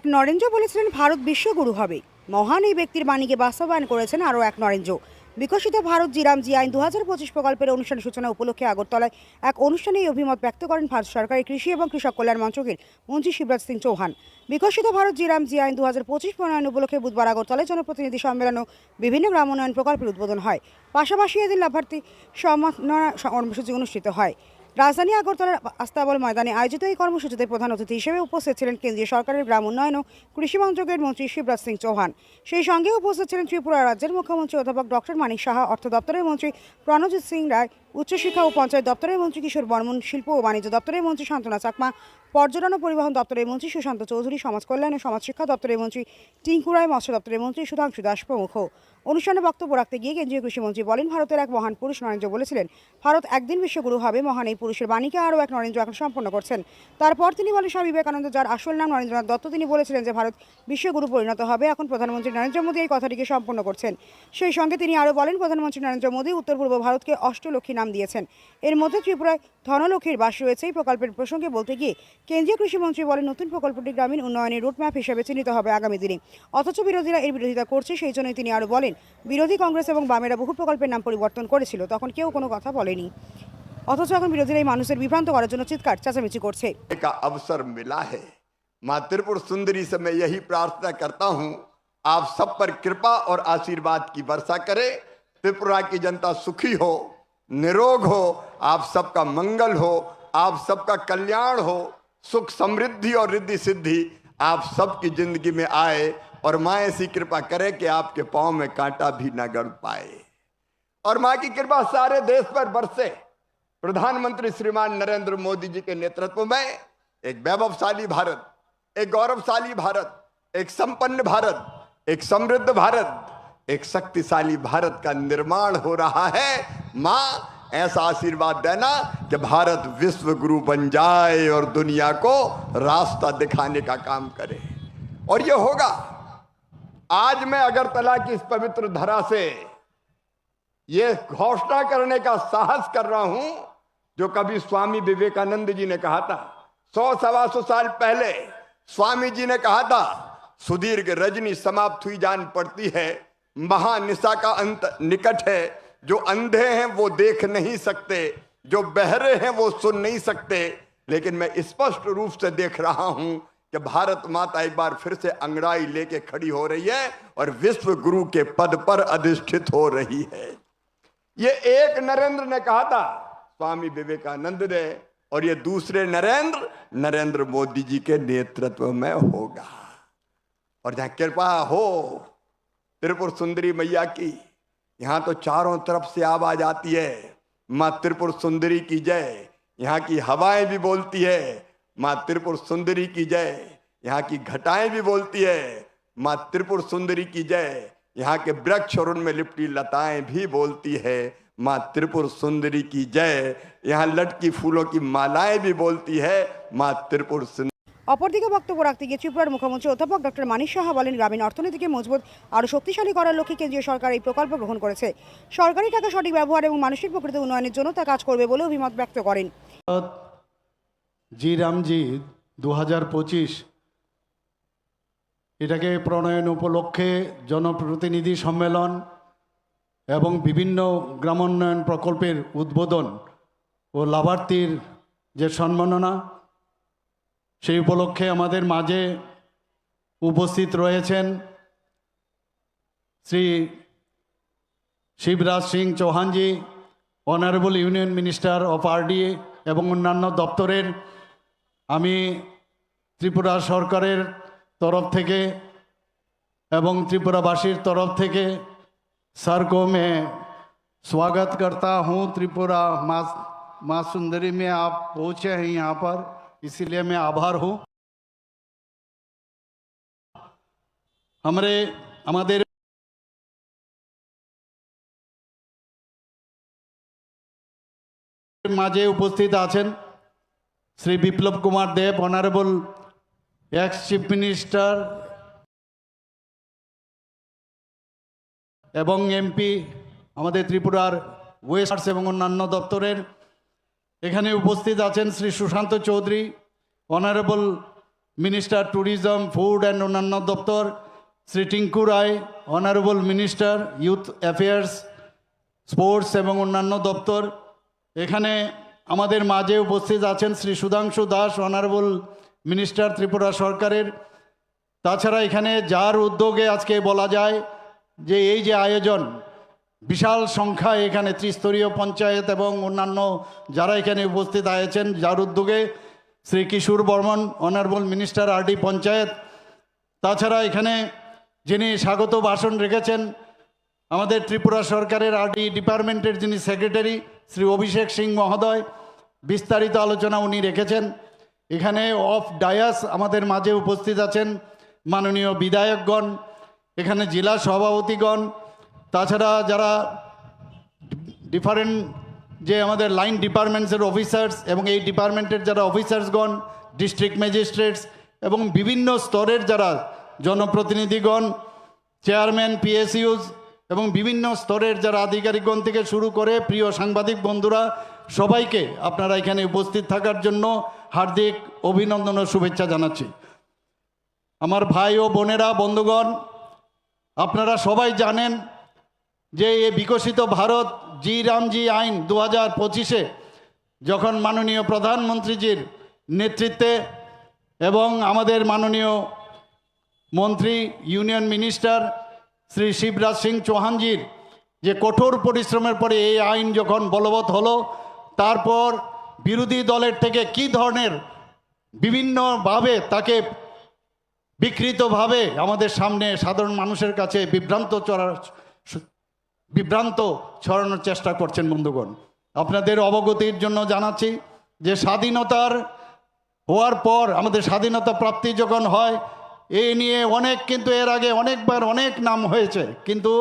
এক নরেন্দ্র বলেছিলেন, ভারত বিশ্বগুরু হবে। মহান এই ব্যক্তির বাণীকে বাস্তবায়ন করেছেন আরও এক নরেন্দ্র। বিকশিত ভারত জিরাম জি আইন দু হাজার পঁচিশ প্রকল্পের অনুষ্ঠান সূচনা উপলক্ষে আগরতলায় এক অনুষ্ঠানে এই অভিমত ব্যক্ত করেন ভারত সরকারের কৃষি এবং কৃষক কল্যাণ মন্ত্রকের মন্ত্রী শিবরাজ সিং চৌহান। বিকশিত ভারত জিরাম জি আইন দু হাজার পঁচিশ প্রণয়ন উপলক্ষে বুধবার আগরতলায় জনপ্রতিনিধি সম্মেলন ও বিভিন্ন গ্রাম উন্নয়ন প্রকল্পের উদ্বোধন হয়। পাশাপাশি এদিন লাভার্থী সম্মাননা কর্মসূচি অনুষ্ঠিত হয়। রাজধানী আগরতলার আস্তাবল ময়দানে আয়োজিত এই কর্মসূচিতে প্রধান অতিথি হিসেবে উপস্থিত ছিলেন কেন্দ্রীয় সরকারের গ্রাম উন্নয়ন ও কৃষি মন্ত্রকের মন্ত্রী শিবরাজ সিং চৌহান। সেই সঙ্গে উপস্থিত ছিলেন ত্রিপুরা রাজ্যের মুখ্যমন্ত্রী অধ্যাপক ডক্টর মানিক সাহা, অর্থ দপ্তরের মন্ত্রী প্রণজিৎ সিং রায় উচ্চশিক্ষা ও পঞ্চায়েত দপ্তরের মন্ত্রী কিশোর বর্মন, শিল্প ও বাণিজ্য দপ্তরের মন্ত্রী শান্তনা চাকমা পর্যটন ও পরিবহন দপ্তরের মন্ত্রী সুশান্ত চৌধুরী, সমাজ কল্যাণ ও সমাজ শিক্ষা দপ্তরের মন্ত্রী টিঙ্কু রায়, মৎস্য দপ্তরের মন্ত্রী সুধাংশু দাস প্রমুখ। অনুষ্ঠানে বক্তব্য রাখতে গিয়ে কেন্দ্রীয় কৃষিমন্ত্রী বলেন, ভারতের এক মহান পুরুষ নরেন্দ্র বলেছিলেন, ভারত একদিন বিশ্বগুরু হবে, মহান এই পুরুষের বাণীকে আরও এক নরেন্দ্র এখন সম্পন্ন করছেন। তারপর তিনি বলেন, স্বামী বিবেকানন্দ, যার আসল নাম নরেন্দ্রনাথ দত্ত, তিনি বলেছিলেন যে, ভারত বিশ্বগুরু পরিণত হবে। এখন প্রধানমন্ত্রী নরেন্দ্র মোদী এই কথাটিকে সম্পন্ন করছেন। সেই সঙ্গে তিনি আরও বলেন, প্রধানমন্ত্রী নরেন্দ্র মোদী উত্তর পূর্ব ভারতকে অষ্টলক্ষ্মী নাম দিয়েছেন। এর মধ্যে ত্রিপুরায় ধনলক্ষ্মীর বাস রয়েছে। এই প্রকল্পের প্রসঙ্গে বলতে গিয়ে কেন্দ্রীয় কৃষিমন্ত্রী বলেন নতুন প্রকল্পটি গ্রামীণ উন্নয়নের রুটম্যাপ হিসেবে চিহ্নিত হবে আগামী দিনে অথচ বিরোধীরা এর বিরোধিতা করছে সেই জন্যই তিনি আরও বলেন বিরোধী কংগ্রেস এবং বামেরা বহু প্রকল্পের নাম পরিবর্তন করেছিল তখন কেউ কোনো কথা বলেনি অথচ এখন বিরোধীরা এই মানুষের বিভ্রান্ত করার জন্য চিৎকার চেঁচামেচি করছে का अवसर मिला है माँ त्रिपुर सुंदरी से मैं यही प्रार्थना करता हूँ आप सब पर कृपा और आशीर्वाद की वर्षा करे त्रिपुरा की जनता सुखी हो निरोग हो आप सबका मंगल हो आप सबका कल्याण हो सुख समृद्धि और रिद्धि सिद्धि आप सबकी ज़िंदगी में आए और माँ ऐसी कृपा करे कि आपके पाँव में कांटा भी न गड़ पाए। और माँ की कृपा सारे देश पर बरसे। प्रधानमंत्री श्रीमान नरेंद्र मोदी जी के नेतृत्व में एक वैभवशाली भारत, एक गौरवशाली भारत, एक संपन्न भारत, एक समृद्ध भारत, एक शक्तिशाली भारत का निर्माण हो रहा है। माँ ऐसा आशीर्वाद देना कि भारत विश्व गुरु बन जाए और दुनिया को रास्ता दिखाने का काम करे। और ये होगा। आज मैं अगरतला की इस पवित्र धरा से ये घोषणा करने का साहस कर रहा हूँ, जो कभी स्वामी विवेकानंद जी ने कहा था। सौ सवा सौ साल पहले स्वामी जी ने कहा था, सुदीर्घ रजनी समाप्त हुई जान पड़ती है, महानिशा का अंत निकट है जो अंधे हैं वो देख नहीं सकते, जो बहरे हैं वो सुन नहीं सकते। लेकिन मैं स्पष्ट रूप से देख रहा हूँ कि भारत माता एक बार फिर से अंगड़ाई लेके खड़ी हो रही है और विश्व गुरु के पद पर अधिष्ठित हो रही है। ये एक नरेंद्र ने कहा था, स्वामी विवेकानंद ने, और ये दूसरे नरेंद्र नरेंद्र मोदी जी के नेतृत्व में होगा। और जहाँ कृपा हो, त्रिपुर सुंदरी मैया की यहाँ तो चारों तरफ़ से आवाज़ आती है, माँ त्रिपुर सुंदरी की जय। यहाँ की हवाएँ भी बोलती है, माँ त्रिपुर सुंदरी की जय। यहाँ की घटाएँ भी बोलती है, माँ त्रिपुर सुंदरी की जय। यहाँ के वृक्ष और उनमें लिपटी लताएँ भी बोलती है, माँ त्रिपुर सुंदरी की जय। यहाँ लटकी फूलों की मालाएँ भी बोलती है, माँ त्रिपुर অপরদিকে বক্তব্য রাখতে গিয়ে ত্রিপুরার মুখ্যমন্ত্রী অধ্যাপক ডক্টর মানিক সাহা বলেন, গ্রামীণ অর্থনীতিকে মজবুত আরও শক্তিশালী করার লক্ষ্যে কেন্দ্রীয় সরকার এই প্রকল্প গ্রহণ করেছে। সরকারি টাকা সঠিক ব্যবহার এবং মানসিক প্রকৃত উন্নয়নের জন্য তা কাজ করবে বলে অভিমত ব্যক্ত করেন। জি রামজি দু হাজার পঁচিশ, এটাকে প্রণয়ন উপলক্ষে জনপ্রতিনিধি সম্মেলন এবং বিভিন্ন গ্রামোন্নয়ন প্রকল্পের উদ্বোধন ও লাভার্থীর যে সম্মাননা সেই উপলক্ষে আমাদের মাঝে উপস্থিত রয়েছেন Shri Shivraj Singh Chauhan ji honourable union minister of RD এবং অন্যান্য দপ্তরের আমি ত্রিপুরা সরকারের তরফ থেকে এবং ত্রিপুরাবাসীর তরফ থেকে सर को मैं स्वागत करता हूँ त्रिपुरा माँ माँ सुंदरी में आप पहुँचे हैं यहाँ पर इसीलिए मैं आभार हूँ हमारे আমাদের মাঝে উপস্থিত আছেন Shri Biplab Kumar Deb honourable ex chief minister এবং এমপি আমাদের ত্রিপুরার ওয়েস্ট এবং অন্যান্য দপ্তরের এখানে উপস্থিত আছেন Shri Sushanta Chowdhury honourable minister tourism food and অন্যান্য দপ্তর Shri Tinku Roy honourable minister youth affairs sports এবং অন্যান্য দপ্তর এখানে আমাদের মাঝে উপস্থিত আছেন শ্রী সুধাংশু দাস অনারেবল মিনিস্টার ত্রিপুরা সরকারের। তাছাড়া এখানে যার উদ্যোগে আজকে বলা যায় যে এই যে আয়োজন বিশাল সংখ্যায় এখানে ত্রিস্তরীয় পঞ্চায়েত এবং অন্যান্য যারা এখানে উপস্থিত আছেন, যার উদ্যোগে Shri Kishore Barman honourable minister RD panchayat, তাছাড়া এখানে যিনি স্বাগত ভাষণ রেখেছেন, আমাদের ত্রিপুরা সরকারের আরডি ডিপার্টমেন্টের যিনি সেক্রেটারি শ্রী অভিষেক সিং মহোদয়, বিস্তারিত আলোচনা উনি রেখেছেন। এখানে অফ ডায়াস আমাদের মাঝে উপস্থিত আছেন মাননীয় বিধায়কগণ, এখানে জেলা সভাপতিগণ তাছাড়া যারা ডিফারেন্ট যে আমাদের লাইন ডিপার্টমেন্টসের অফিসার্স এবং এই ডিপার্টমেন্টের যারা অফিসার্সগণ ডিস্ট্রিক্ট ম্যাজিস্ট্রেটস এবং বিভিন্ন স্তরের যারা জনপ্রতিনিধিগণ চেয়ারম্যান পিএসইউজ এবং বিভিন্ন স্তরের যারা আধিকারিকগণ থেকে শুরু করে প্রিয় সাংবাদিক বন্ধুরা, সবাইকে আপনারা এখানে উপস্থিত থাকার জন্য হার্দিক অভিনন্দন ও শুভেচ্ছা জানাচ্ছি। আমার ভাই ও বোনেরা, বন্ধুগণ, আপনারা সবাই জানেন যে এ বিকশিত ভারত জি রামজি আইন দু হাজার পঁচিশে যখন মাননীয় প্রধানমন্ত্রীজির নেতৃত্বে এবং আমাদের মাননীয় মন্ত্রী, ইউনিয়ন মিনিস্টার শ্রী শিবরাজ সিং চৌহানজির যে কঠোর পরিশ্রমের পরে এই আইন যখন বলবৎ হলো, তারপর বিরোধী দলের থেকে কি ধরনের বিভিন্নভাবে তাকে বিকৃতভাবে আমাদের সামনে সাধারণ মানুষের কাছে বিভ্রান্ত চড়ার বিভ্রান্ত ছড়ানোর চেষ্টা করছেন বন্ধুগণ। আপনাদের অবগতির জন্য জানাচ্ছি যে স্বাধীনতার হওয়ার পর আমাদের স্বাধীনতা প্রাপ্তি যখন হয় এই নিয়ে অনেক কিন্তু এর আগে অনেকবার অনেক নাম হয়েছে, কিন্তু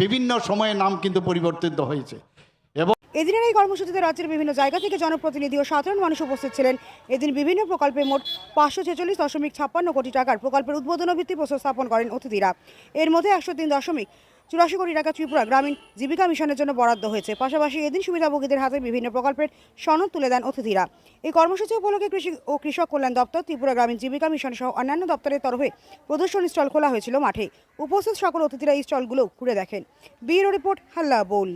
বিভিন্ন সময়ে নাম কিন্তু পরিবর্তিত হয়েছে। এবং এদিনের এই কর্মসূচিতে রাজ্যের বিভিন্ন জায়গা থেকে জনপ্রতিনিধি ও সাধারণ মানুষ উপস্থিত ছিলেন। এদিন বিভিন্ন প্রকল্পে মোট পাঁচশো ছেচল্লিশ দশমিক ছাপ্পান্ন কোটি টাকার প্রকল্পের উদ্বোধন ভিত্তি প্রস্তর স্থাপন করেন অতিথিরা। এর মধ্যে একশো তিন দশমিক চুরাশি কোটি টাকা ত্রিপুরা গ্রামীণ জীবিকা মিশনের জন্য বরাদ্দ হয়েছে। পাশাপাশি এদিন সুবিধাভোগীদের হাতে বিভিন্ন প্রকল্পের সনদ তুলে দেন অতিথিরা। এই কর্মসূচি উপলক্ষে কৃষি ও কৃষক কল্যাণ দপ্তর, ত্রিপুরা গ্রামীণ জীবিকা মিশন সহ অন্যান্য দপ্তরের তরফে প্রদর্শনী স্টল খোলা হয়েছিল মাঠে। উপস্থিত সকল অতিথিরা এই স্টলগুলো ঘুরে দেখেন। ব্যুরো রিপোর্ট হাল্লা বোল।